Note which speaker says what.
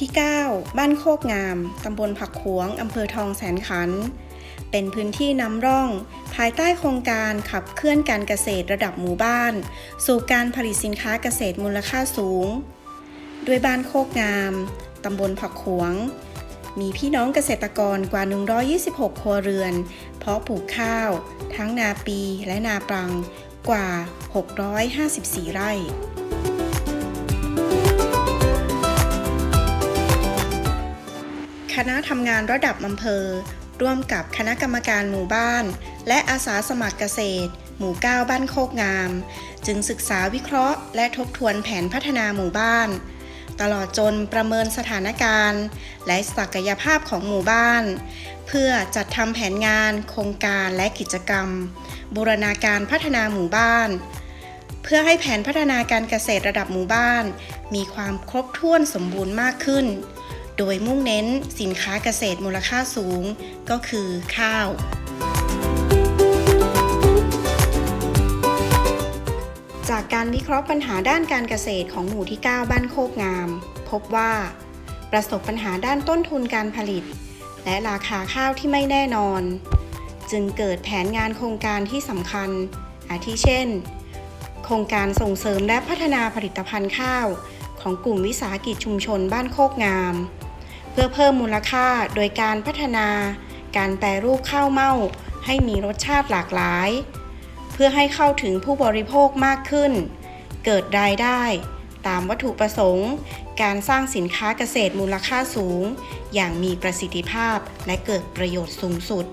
Speaker 1: ที่ 9 บ้านโคกงาม ตำบลผักขวง อำเภอทองแสนขัน เป็นพื้นที่นำร่อง ภายใต้โครงการขับเคลื่อนการเกษตรระดับหมู่บ้าน สู่การผลิตสินค้าเกษตรมูลค่าสูง ด้วยบ้านโคกงาม ตำบลผักขวง มีพี่น้องเกษตรกรกว่า 126 ครัวเรือน เพาะปลูกข้าว ทั้งนาปีและนาปรังกว่า 654 ไร่ ณะทำงานระดับอำเภอ ร่วมกับคณะกรรมการหมู่บ้าน และอาสาสมัครเกษตร หมู่ 9 บ้านโคกงาม จึงศึกษาวิเคราะห์ และทบทวนแผนพัฒนาหมู่บ้าน ตลอดจนประเมินสถานการณ์ และศักยภาพของหมู่บ้าน เพื่อจัดทำแผนงาน โครงการและกิจกรรม บูรณาการพัฒนาหมู่บ้านเพื่อให้แผนพัฒนาการเกษตรระดับหมู่บ้าน มีความครบถ้วนสมบูรณ์มากขึ้น โดยมุ่งเน้นสินค้าเกษตรมูลค่าสูงก็คือข้าว จากการวิเคราะห์ปัญหาด้านการเกษตรของหมู่ที่ 9 บ้านโคกงาม พบว่า ประสบปัญหาด้านต้นทุนการผลิต และราคาข้าวที่ไม่แน่นอน จึงเกิดแผนงานโครงการที่สำคัญ อาทิเช่น โครงการส่งเสริมและพัฒนาผลิตภัณฑ์ข้าวของกลุ่มวิสาหกิจชุมชนบ้านโคกงาม เพื่อเพิ่มมูลค่าโดยการพัฒนา การแปรรูปข้าวเม่าให้มีรสชาติหลากหลาย เพื่อให้เข้าถึงผู้บริโภคมากขึ้น เกิดรายได้ ตามวัตถุประสงค์ การสร้างสินค้าเกษตรมูลค่าสูง อย่างมีประสิทธิภาพและเกิดประโยชน์สูงสุด